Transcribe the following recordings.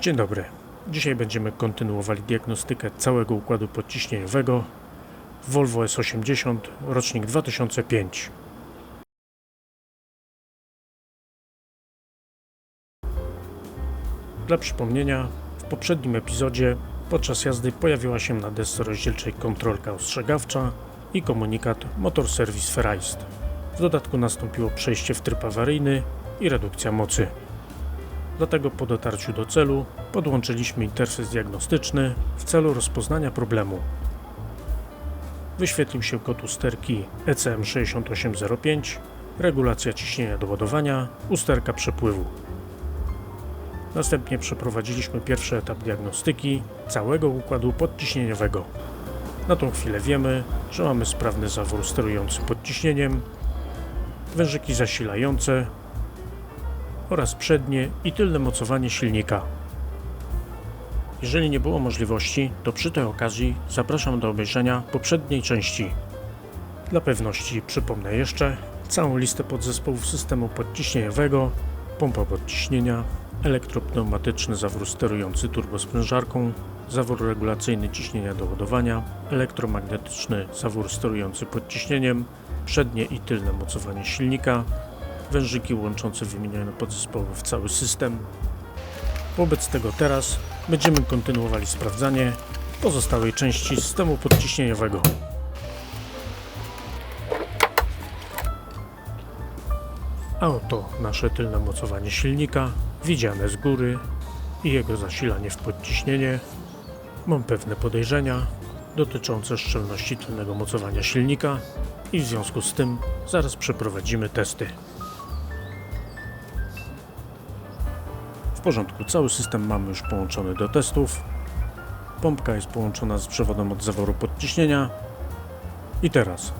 Dzień dobry. Dzisiaj będziemy kontynuowali diagnostykę całego układu podciśnieniowego Volvo S80 rocznik 2005. Dla przypomnienia, w poprzednim epizodzie podczas jazdy pojawiła się na desce rozdzielczej kontrolka ostrzegawcza i komunikat Motor Service Ferraist. W dodatku nastąpiło przejście w tryb awaryjny i redukcja mocy. Dlatego po dotarciu do celu podłączyliśmy interfejs diagnostyczny w celu rozpoznania problemu. Wyświetlił się kod usterki E ECM6805, regulacja ciśnienia do ładowania, usterka przepływu. Następnie przeprowadziliśmy pierwszy etap diagnostyki całego układu podciśnieniowego. Na tą chwilę wiemy, że mamy sprawny zawór sterujący podciśnieniem, wężyki zasilające oraz przednie i tylne mocowanie silnika. Jeżeli nie było możliwości, to przy tej okazji zapraszam do obejrzenia poprzedniej części. Dla pewności przypomnę jeszcze całą listę podzespołów systemu podciśnieniowego, pompa podciśnienia, elektropneumatyczny zawór sterujący turbosprężarką, zawór regulacyjny ciśnienia do ładowania, elektromagnetyczny zawór sterujący podciśnieniem, przednie i tylne mocowanie silnika, wężyki łączące wymienione podzespoły w cały system. Wobec tego teraz będziemy kontynuowali sprawdzanie pozostałej części systemu podciśnieniowego. A oto nasze tylne mocowanie silnika, widziane z góry i jego zasilanie w podciśnienie. Mam pewne podejrzenia dotyczące szczelności tylnego mocowania silnika i w związku z tym zaraz przeprowadzimy testy. W porządku, cały system mamy już połączony do testów. Pompka jest połączona z przewodem od zaworu podciśnienia. I teraz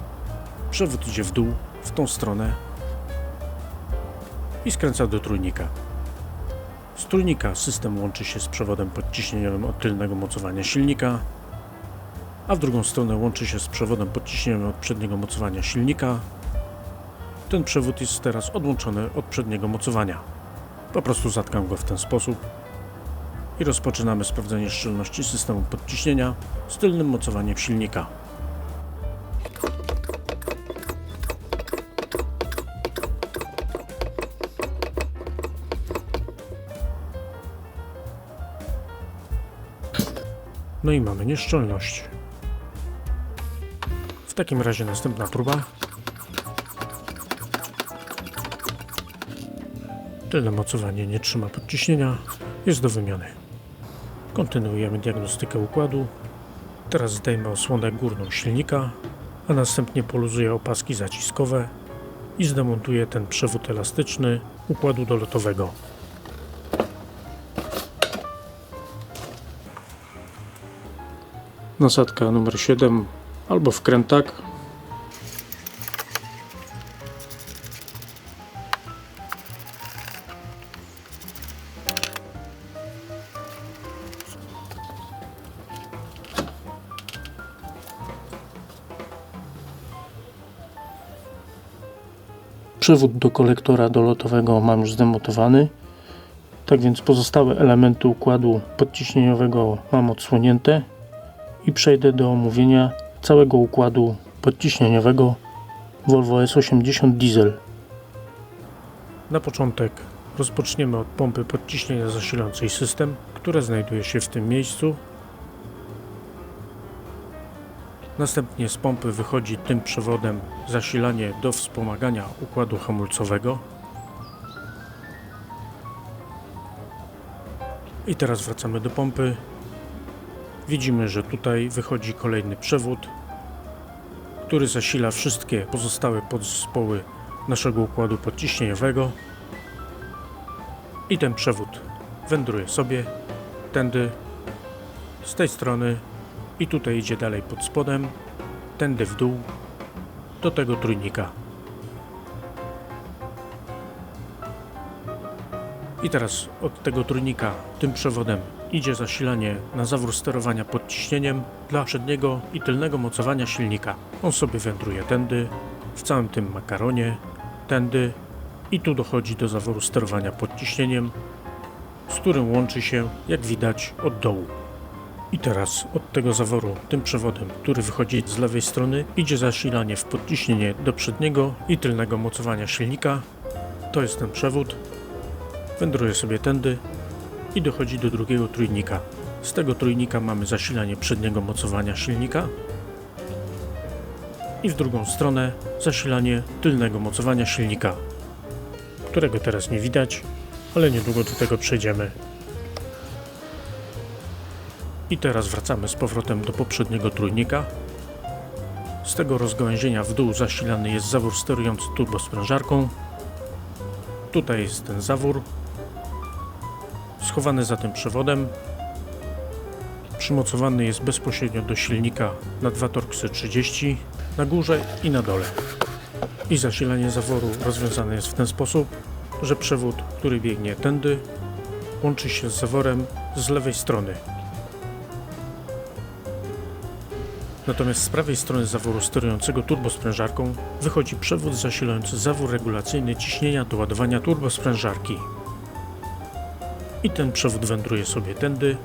przewód idzie w dół, w tą stronę i skręca do trójnika. Z trójnika system łączy się z przewodem podciśnieniowym od tylnego mocowania silnika, a w drugą stronę łączy się z przewodem podciśnieniowym od przedniego mocowania silnika. Ten przewód jest teraz odłączony od przedniego mocowania. Po prostu zatkam go w ten sposób i rozpoczynamy sprawdzenie szczelności systemu podciśnienia z tylnym mocowaniem silnika. No i mamy nieszczelność. W takim razie następna próba. Tylne mocowanie nie trzyma podciśnienia, jest do wymiany. Kontynuujemy diagnostykę układu. Teraz zdejmę osłonę górną silnika, a następnie poluzuję opaski zaciskowe i zdemontuję ten przewód elastyczny układu dolotowego. Nasadka numer 7 albo wkrętak Przewód do kolektora dolotowego mam już zdemontowany. Tak więc pozostałe elementy układu podciśnieniowego mam odsłonięte i przejdę do omówienia całego układu podciśnieniowego Volvo S80 Diesel. Na początek rozpoczniemy od pompy podciśnienia zasilającej system, która znajduje się w tym miejscu. Następnie z pompy wychodzi tym przewodem zasilanie do wspomagania układu hamulcowego. I teraz wracamy do pompy. Widzimy, że tutaj wychodzi kolejny przewód, który zasila wszystkie pozostałe podzespoły naszego układu podciśnieniowego. I ten przewód wędruje sobie tędy, z tej strony i tutaj idzie dalej pod spodem, tędy w dół, do tego trójnika. I teraz od tego trójnika tym przewodem idzie zasilanie na zawór sterowania podciśnieniem dla przedniego i tylnego mocowania silnika. On sobie wędruje tędy, w całym tym makaronie, tędy i tu dochodzi do zaworu sterowania podciśnieniem z którym łączy się, jak widać, od dołu. I teraz od tego zaworu, tym przewodem, który wychodzi z lewej strony, idzie zasilanie w podciśnienie do przedniego i tylnego mocowania silnika. To jest ten przewód. Wędruje sobie tędy i dochodzi do drugiego trójnika. Z tego trójnika mamy zasilanie przedniego mocowania silnika i w drugą stronę zasilanie tylnego mocowania silnika, którego teraz nie widać, ale niedługo do tego przejdziemy. I teraz wracamy z powrotem do poprzedniego trójnika. Z tego rozgałęzienia w dół zasilany jest zawór sterujący turbosprężarką. Tutaj jest ten zawór, schowany za tym przewodem. Przymocowany jest bezpośrednio do silnika na dwa torksy 30 na górze i na dole. I zasilanie zaworu rozwiązane jest w ten sposób, że przewód, który biegnie tędy, łączy się z zaworem z lewej strony. Natomiast z prawej strony zaworu sterującego turbosprężarką wychodzi przewód zasilający zawór regulacyjny ciśnienia do ładowania turbosprężarki. I ten przewód wędruje sobie tędy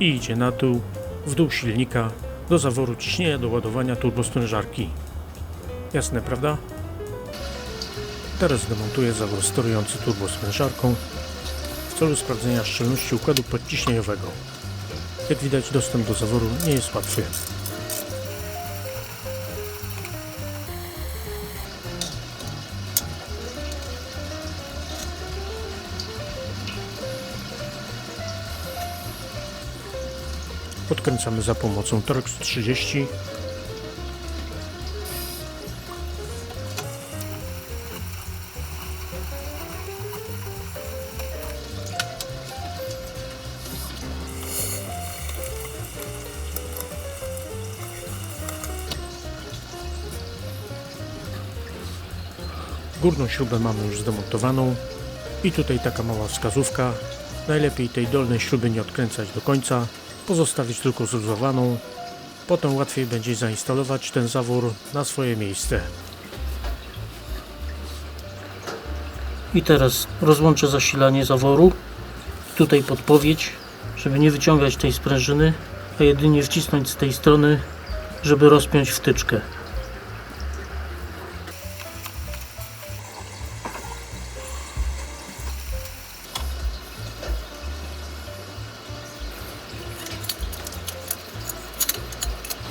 i idzie na dół, w dół silnika, do zaworu ciśnienia do ładowania turbosprężarki. Jasne, prawda? Teraz demontuję zawór sterujący turbosprężarką w celu sprawdzenia szczelności układu podciśnieniowego. Jak widać dostęp do zaworu nie jest łatwy. Podkręcamy za pomocą Torx 30 Górną śrubę mamy już zdemontowaną. I tutaj taka mała wskazówka. Najlepiej tej dolnej śruby nie odkręcać do końca, pozostawić tylko zluzowaną. Potem łatwiej będzie zainstalować ten zawór na swoje miejsce. I teraz rozłączę zasilanie zaworu. Tutaj podpowiedź, żeby nie wyciągać tej sprężyny, a jedynie wcisnąć z tej strony, żeby rozpiąć wtyczkę.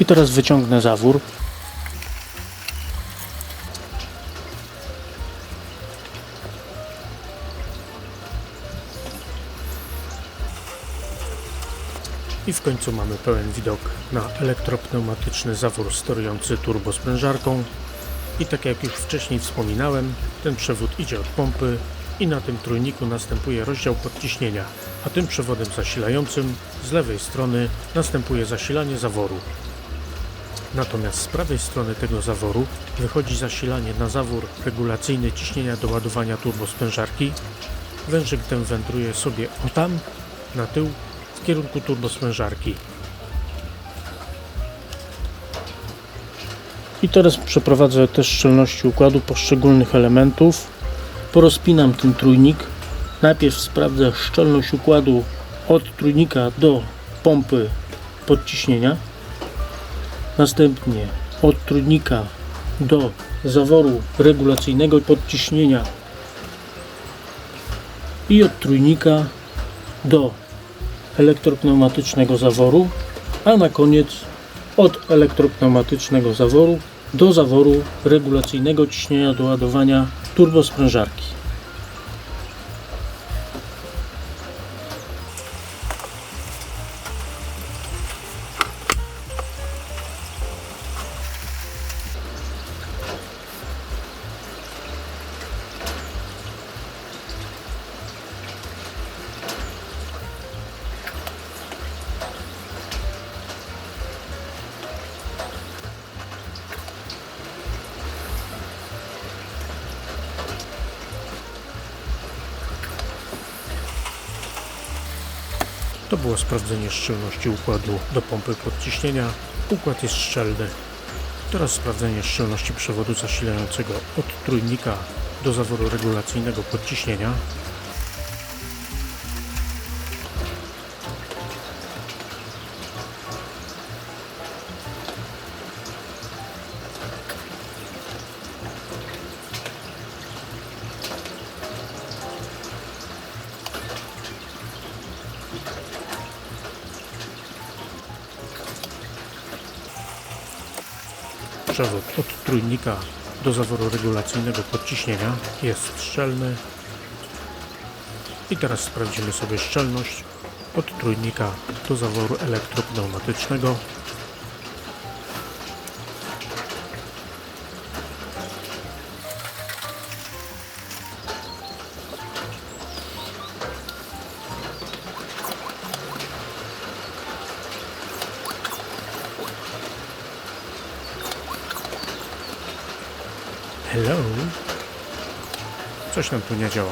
I teraz wyciągnę zawór. I w końcu mamy pełen widok na elektropneumatyczny zawór sterujący turbosprężarką. I tak jak już wcześniej wspominałem, ten przewód idzie od pompy i na tym trójniku następuje rozdział podciśnienia, a tym przewodem zasilającym z lewej strony następuje zasilanie zaworu. Natomiast z prawej strony tego zaworu wychodzi zasilanie na zawór regulacyjny ciśnienia do ładowania turbosprężarki. Wężyk ten wędruje sobie o tam, na tył, w kierunku turbosprężarki. I teraz przeprowadzę też szczelności układu poszczególnych elementów. Porozpinam ten trójnik. Najpierw sprawdzę szczelność układu od trójnika do pompy podciśnienia. Następnie od trójnika do zaworu regulacyjnego podciśnienia i od trójnika do elektropneumatycznego zaworu, a na koniec od elektropneumatycznego zaworu do zaworu regulacyjnego ciśnienia do ładowania turbosprężarki. To było sprawdzenie szczelności układu do pompy podciśnienia. Układ jest szczelny. Teraz sprawdzenie szczelności przewodu zasilającego od trójnika do zaworu regulacyjnego podciśnienia. Przewód od trójnika do zaworu regulacyjnego podciśnienia jest szczelny. I teraz sprawdzimy sobie szczelność od trójnika do zaworu elektropneumatycznego. Hello? Coś nam tu nie działa.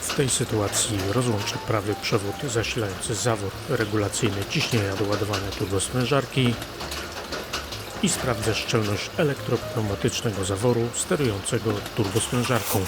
W tej sytuacji rozłączę prawy przewód zasilający zawór regulacyjny ciśnienia do ładowania turbosprężarki i sprawdzę szczelność elektropneumatycznego zaworu sterującego turbosprężarką.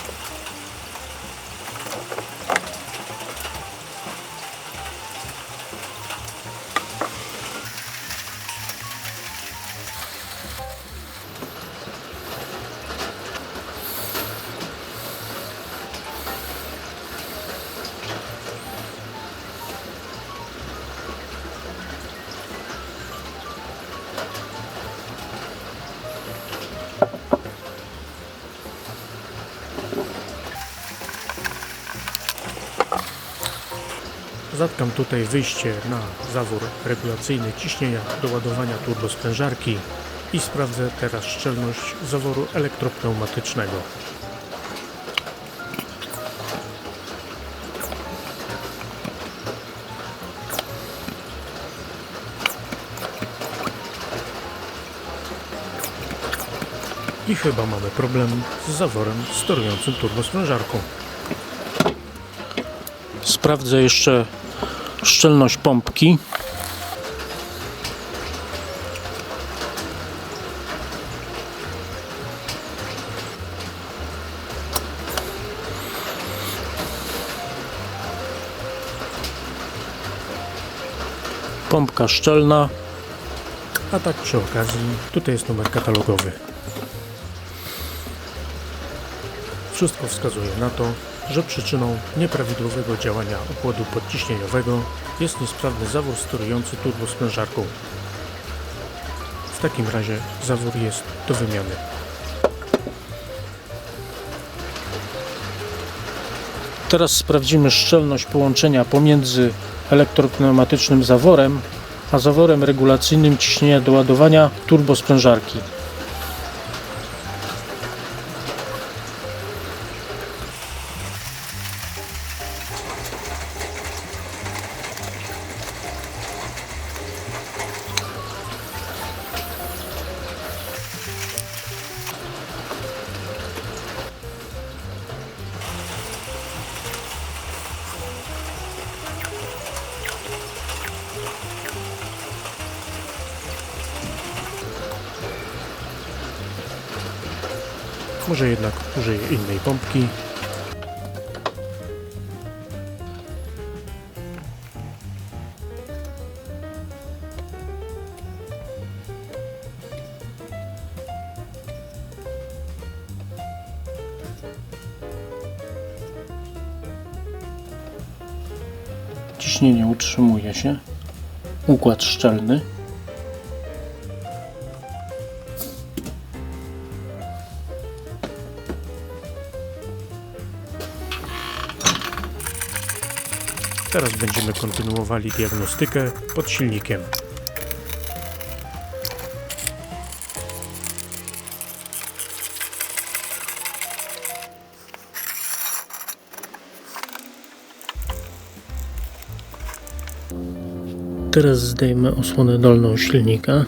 Zatkam tutaj wyjście na zawór regulacyjny ciśnienia do ładowania turbosprężarki i sprawdzę teraz szczelność zaworu elektropneumatycznego. I chyba mamy problem z zaworem sterującym turbosprężarką. Sprawdzę jeszcze szczelność pompki. Pompka szczelna. A tak przy okazji, tutaj jest numer katalogowy. Wszystko wskazuje na to, że przyczyną nieprawidłowego działania układu podciśnieniowego jest niesprawny zawór sterujący turbosprężarką. W takim razie zawór jest do wymiany. Teraz sprawdzimy szczelność połączenia pomiędzy elektropneumatycznym zaworem a zaworem regulacyjnym ciśnienia do ładowania turbosprężarki. Może jednak użyję innej pompki. Ciśnienie utrzymuje się. Układ szczelny. Teraz będziemy kontynuowali diagnostykę pod silnikiem. Teraz zdejmę osłonę dolną silnika.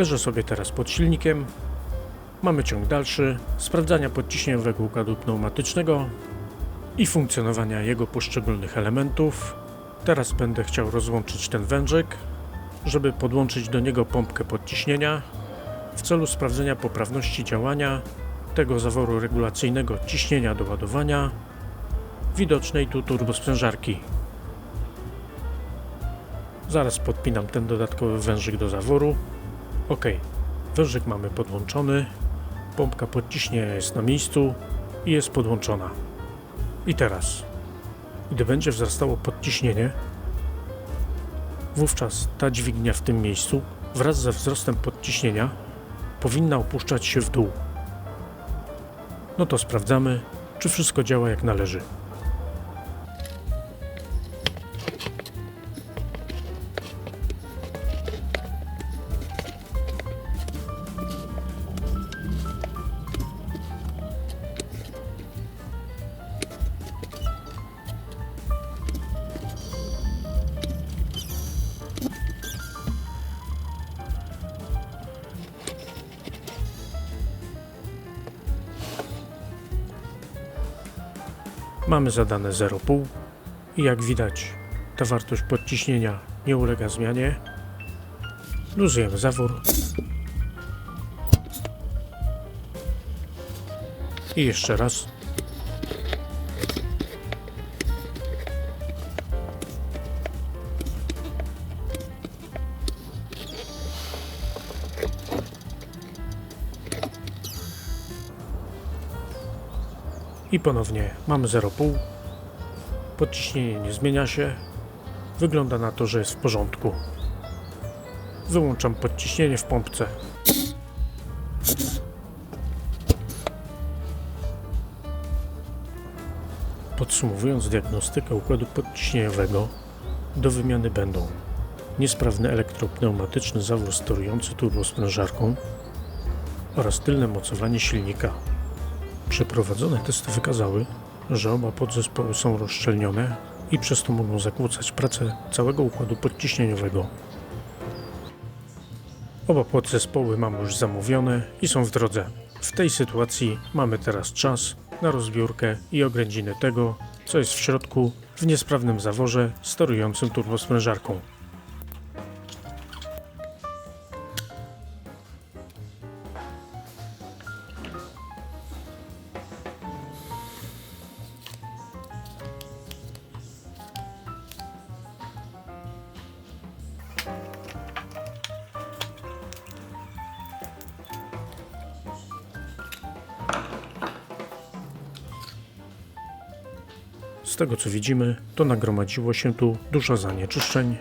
Leżę sobie teraz pod silnikiem. Mamy ciąg dalszy sprawdzania podciśnieniowego układu pneumatycznego i funkcjonowania jego poszczególnych elementów. Teraz będę chciał rozłączyć ten wężyk, żeby podłączyć do niego pompkę podciśnienia w celu sprawdzenia poprawności działania tego zaworu regulacyjnego ciśnienia do ładowania widocznej tu turbosprężarki. Zaraz podpinam ten dodatkowy wężyk do zaworu. Ok, wężyk mamy podłączony. Pompka podciśnienia jest na miejscu i jest podłączona. I teraz, gdy będzie wzrastało podciśnienie, wówczas ta dźwignia w tym miejscu wraz ze wzrostem podciśnienia powinna opuszczać się w dół. No to sprawdzamy, czy wszystko działa jak należy. Mamy zadane 0,5 i jak widać ta wartość podciśnienia nie ulega zmianie. Luzujemy zawór. I jeszcze raz. I ponownie mamy 0,5. Podciśnienie nie zmienia się. Wygląda na to, że jest w porządku. Wyłączam podciśnienie w pompce. Podsumowując diagnostykę układu podciśnieniowego, do wymiany będą niesprawny elektropneumatyczny zawór sterujący turbosprężarką oraz tylne mocowanie silnika. Przeprowadzone testy wykazały, że oba podzespoły są rozszczelnione i przez to mogą zakłócać pracę całego układu podciśnieniowego. Oba podzespoły mamy już zamówione i są w drodze. W tej sytuacji mamy teraz czas na rozbiórkę i oględziny tego, co jest w środku w niesprawnym zaworze sterującym turbosprężarką. Z tego co widzimy, to nagromadziło się tu dużo zanieczyszczeń.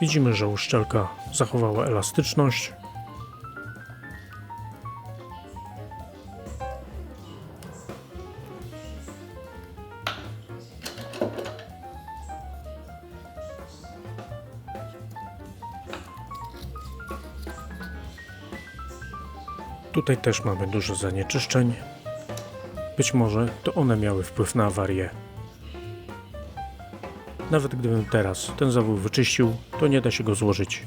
Widzimy, że uszczelka zachowała elastyczność. Tutaj też mamy dużo zanieczyszczeń. Być może to one miały wpływ na awarię. Nawet gdybym teraz ten zawór wyczyścił, to nie da się go złożyć.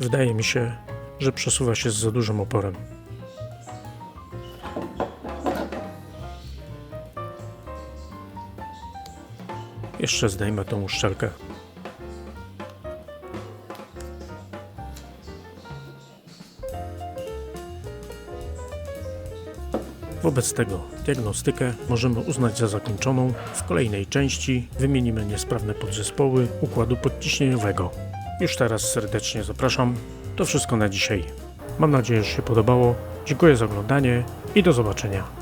Wydaje mi się, że przesuwa się z za dużym oporem. Jeszcze zdejmę tą uszczelkę. Wobec tego diagnostykę możemy uznać za zakończoną. W kolejnej części wymienimy niesprawne podzespoły układu podciśnieniowego. Już teraz serdecznie zapraszam. To wszystko na dzisiaj. Mam nadzieję, że się podobało. Dziękuję za oglądanie i do zobaczenia.